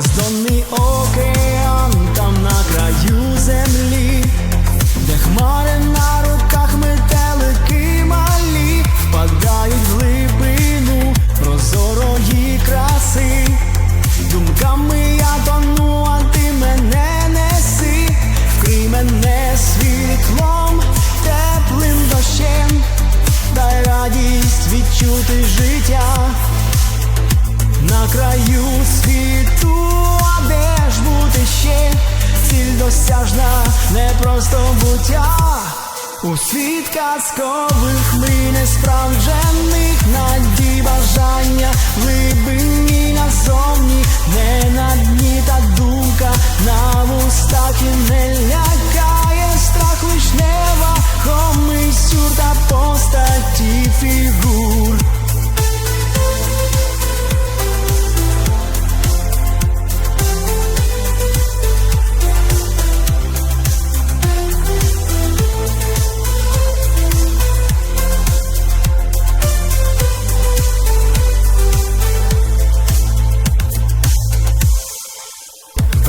бездонний океан, там на краю землі, де хмари на руках метелики малі, впадають в глибину прозорої краси. Думками я тону, а ти мене неси, вкрий мене світлом, теплим дощем, дай радість відчути життя. На краю світу, буття. У світ казкових ми несправджених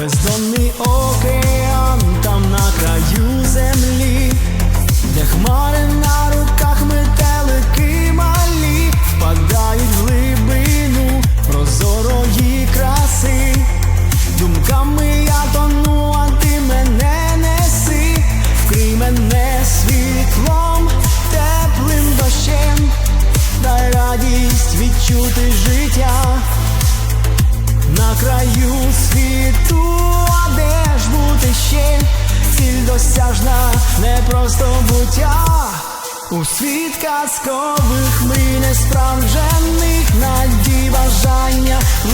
Бездонний океан, там на краю землі, де хмари на руках метелики малі, впадають в глибину прозорої краси. Думками я тону, а ти мене неси, вкрий мене світлом, теплим дощем, дай радість відчути краю світу, а де ж бути ще? Ціль досяжна, не просто буття. У світ казкових ми несправджених надій бажання в